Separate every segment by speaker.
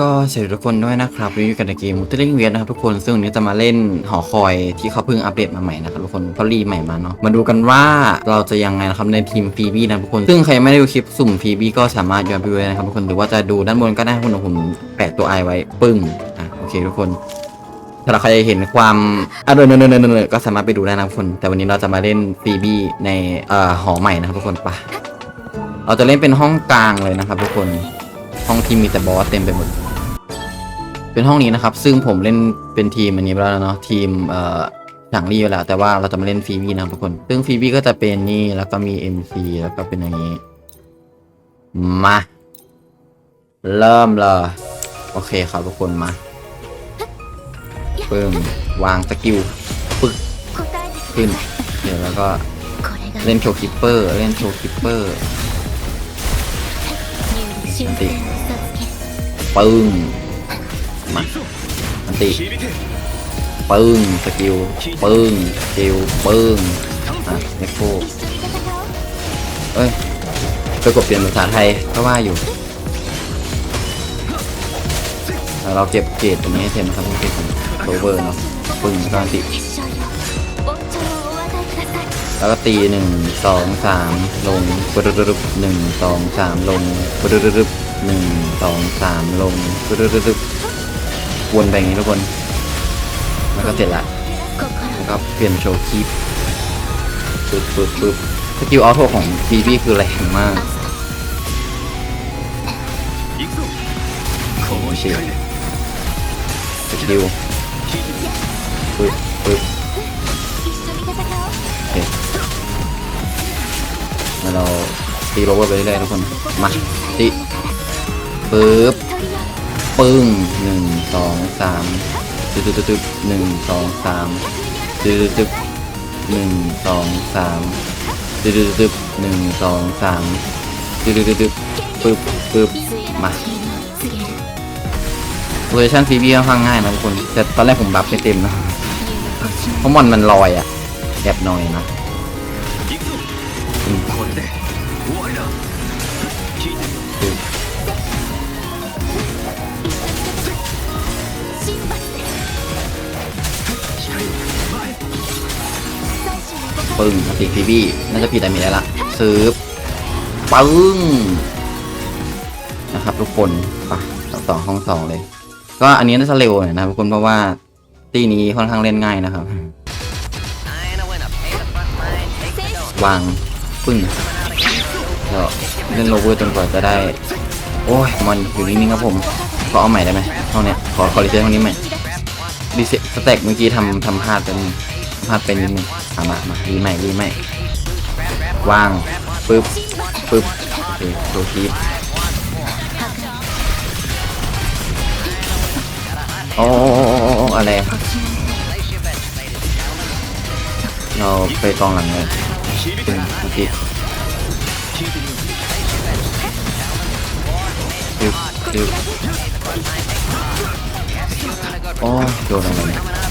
Speaker 1: ก็สวัสดีทุกคนด้วยนะครับรีวิวกันในเกมมูเตอร์ลิงเวียนะครับทุกคนซึ่งวันนี้จะมาเล่นหอคอยที่เขาเพิ่งอัปเดตมาใหม่นะครับทุกคนเขารีใหม่มาเนาะมาดูกันว่าเราจะยังไงนะครับในทีมฟีบี้นะทุกคน ซึ่งใครไม่ได้ดูคลิปสุ่มฟีบี้ก็สามารถย้อนไปดูนะครับทุกคนหรือว่าจะดูด้านบนก็ได้คุณผมแปะตัวไอไว้ปึ้งอะโอเคทุกคนถ้าเราใครจะเห็นความอะเนอเนอเนอเนอก็สามารถไปดูได้นะทุกคน แต่วันนี้เราจะมาเล่นฟีบี้ในเอ่อหอใหม่นะครับทุกคนปะเราจะเล่นเป็นห้องกลางเลยนะครับทุกคนห้องที่มีแต่บอสเต็มไปหมด เป็นห้องนี้นะครับ ซึ่งผมเล่นเป็นทีมอันนี้ไปแล้วเนาะทีมเอ่อหนังรีไปแล้วแต่ว่าเราจะมาเล่นฟีบี้นะครับทุกคน ซึ่งฟีบี้ก็จะเป็นนี่แล้วก็มี MC แล้วก็เป็นอย่างนี้ มา เริ่มเลยโอเคครับทุกคนมาปึ้งวางสกิลปึ๊กขึ้น เดี๋ยวแล้วก็เล่นโชว์คิปเปอร์ เล่นโชว์คิปเปอร์อันติปึ้ง มาอันติปึ้งสกิลปึ้งสกิลปึ้งอะเน็กโคเอ้ยไปกดเปลี่ยนภาษาไทยก็ว่าอยู่แล้วเราเก็บเกรดตรงนี้ให้เสร็จนะครับทุกคนโรเวอร์เนาะปึ้งแล้วก็อันติแล้วก็ตีหนึ่งสองสามลงปรึบหนึ่งสองสามลงปรึบหนึ่งสองสามลงปรึบ วนไปอย่างนี้ทุกคนแล้วก็เสร็จละแล้วก็เปลี่ยนโชว์คีปปึ๊บปึ๊บปึ๊บสกิลออโต้ของบีบีคือแรงมากเชียสกิลปึ๊บปึ๊บโอเคแล้วเราตีโรเวอร์ไปเรื่อยๆทุกคนมาตีปึ๊บ ปึ้งหนึ่งสองสามตึ๊บตึ๊บตึ๊บหนึ่งสองสามตึ๊บตึ๊บตึ๊บหนึ่งสองสามตึ๊บตึ๊บตึ๊บหนึ่งสองสามตึ๊บตึ๊บตึ๊บปึ๊บปึ๊บมาโลเคชั่นฟีบีค่อนข้างง่ายนะทุกคน แต่ตอนแรกผมบัฟไม่เต็มนะเพราะมอนมันลอยอะแอบหน่อยนะ ปึ้งสติฟีบี้น่าจะผิดแต่มีอะไรละซื้อปึ้งนะครับทุกคนไปต่อห้องสองเลย ก็อันนี้น่าจะเร็วหน่อยนะทุกคนเพราะว่าตีนี้ค่อนข้างเล่นง่ายนะครับวางปึ้งแล้วเล่นโรเวอร์จนกว่าจะได้ โอ้ยมันอยู่นิ่งๆครับผมขอเอาใหม่ได้ไหมห้องเนี้ยขอขอรีเซ็ตห้องนี้ใหม่รีเซ็ตสแต็กเมื่อกี้ทำทำพลาดเป็นพลาดเป็นนิดนึง เอามามารีใหม่รีใหม่วางปึ๊บปึ๊บโอเคโชว์คีปโอ้อะไรเราไปกองหลังเลยปึ้งโอเคปึ๊บปึ๊บโอ้โดนอะไร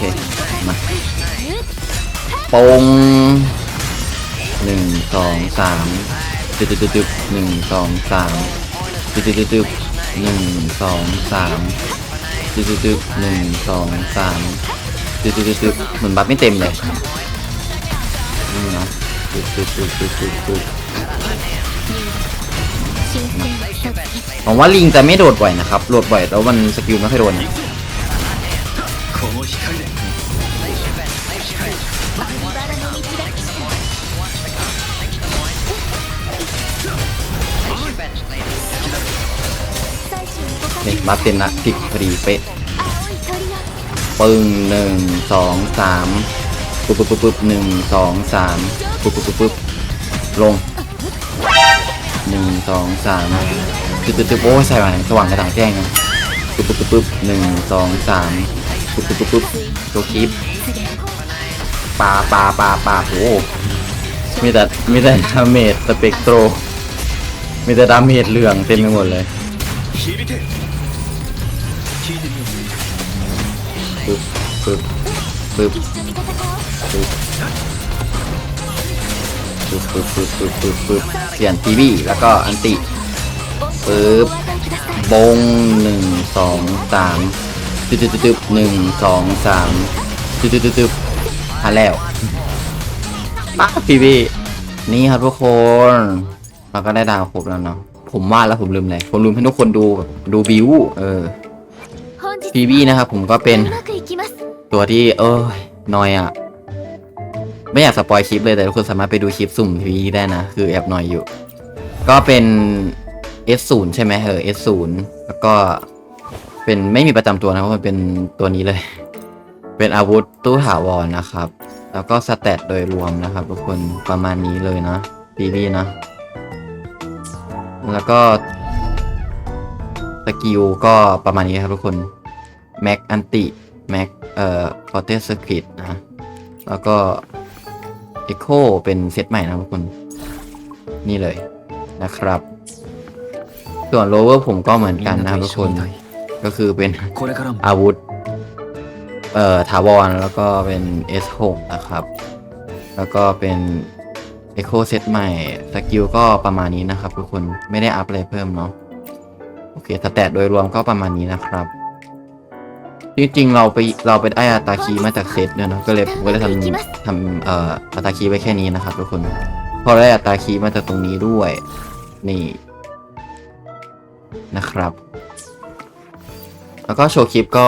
Speaker 1: เนี่ยโอเคมาปงหนึ่งสองสามตึ๊บตึ๊บตึ๊บตึ๊บหนึ่งสองสามตึ๊บตึ๊บตึ๊บตึ๊บหนึ่งสองสามตึ๊บตึ๊บตึ๊บหนึ่งสองสามตึ๊บตึ๊บตึ๊บตึ๊บเหมือนบัฟไม่เต็มเลยนี่เนาะตึ๊บตึ๊บตึ๊บตึ๊บตึ๊บตึ๊บผมว่าลิงจะไม่โดดบ่อยนะครับ โดดบ่อยแล้วมันสกิลไม่ค่อยโดนนะ นี่มาเต็มละผิดพอดีเป๊ะปึ้งหนึ่งสองสามปุ๊บปุ๊บปุ๊บปุ๊บหนึ่งสองสามปุ๊บปุ๊บปุ๊บปุ๊บลงหนึ่งสองสามตึ๊บตึ๊บตึ๊บโอ้ใส่มาสว่างกระต่างแจ้งนะปุ๊บปุ๊บปุ๊บปุ๊บหนึ่งสองสาม ปุ๊บปุ๊บปุ๊บปุ๊บโชว์คลิปปาปาปาปาโอ้มีแต่มีแต่ดาเมจสเปกโตร มีแต่ดาเมจเหลืองเต็มไปหมดเลยปึ๊บปึ๊บปึ๊บปึ๊บปึ๊บปึ๊บปึ๊บปึ๊บปึ๊บปึ๊บเปลี่ยนทีวีแล้วก็อันติปึ๊บบงหนึ่งสองสาม ตึ๊บตึ๊บตึ๊บหนึ่งสองสามตึ๊บตึ๊บตึ๊ดหาแล้วป้าพีวีนี่ครับทุกคน เราก็ได้ดาวครบแล้วเนาะผมว่าแล้วผมลืมเลยผมลืมให้ทุกคนดูดูบิวเออพีบีนะครับผมก็เป็นตัวที่เออนอยอะไม่อยากสปอยคลิปเลยแต่ทุกคนสามารถไปดูคลิปสุ่มพีบีได้นะ คือแอบนอยอยู่ ก็เป็น S0 ใช่ไหมเออ S0 แล้วก็ เป็นไม่มีประจำตัวนะเพราะมันเป็นตัวนี้เลย เป็นอาวุธตู้ถาวรนะครับ แล้วก็สเตตโดยรวมนะครับ ทุกคนประมาณนี้เลยนะพีบีนะ แล้วก็สกิลก็ประมาณนี้ครับทุกคนแม็กอันติแม็กเอ่อฟอเทสคริตนะแล้วก็เอ็โคเป็นเซตใหม่นะทุกคนนี่เลยนะครับ ส่วนโลเวอร์ผมก็เหมือนกันนะครับทุกคน ก็คือเป็นอาวุธ เอ่อถาวรแล้วก็เป็น S6 นะครับ แล้วก็เป็น Echo เซตใหม่สกิลก็ประมาณนี้นะครับ ทุกคนไม่ได้อัพอะไรเพิ่มเนาะโอเคสแตะโดยรวมก็ประมาณนี้นะครับ จริงๆ เราไปเราไปไอ้อาตาคีมาจากเซตเนาะก็เลยผมก็เลยทำทำเอ่ออาตาคีไว้แค่นี้นะครับ ทุกคนพอได้อัตราคีมาจากตรงนี้ด้วย นี่นะครับ แล้วก็โชว์คลิปก็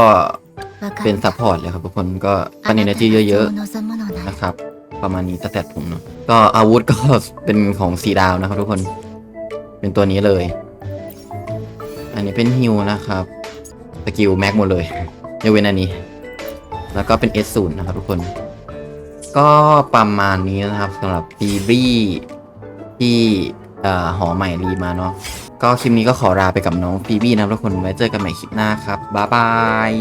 Speaker 1: เป็นซัพพอร์ตเลยครับทุกคนก็ปันเอเน
Speaker 2: ที่
Speaker 1: เยอะๆนะครับ ประมาณนี้สแตทผมเนาะก็อาวุธก็เป็นของสีดาวนะครับทุกคน เป็นตัวนี้เลย อันนี้เป็นฮิวนะครับสกิลแม็กหมดเลยยกเว้นอันนี้ แล้วก็เป็น S0 นะครับทุกคน ก็ประมาณนี้นะครับสำหรับบีบี้ที่หอใหม่รีมาเนาะ ก็คลิปนี้ก็ขอลาไปกับน้องฟีบี้นะครับทุกคนไว้เจอกันใหม่คลิปหน้าครับบ๊ายบาย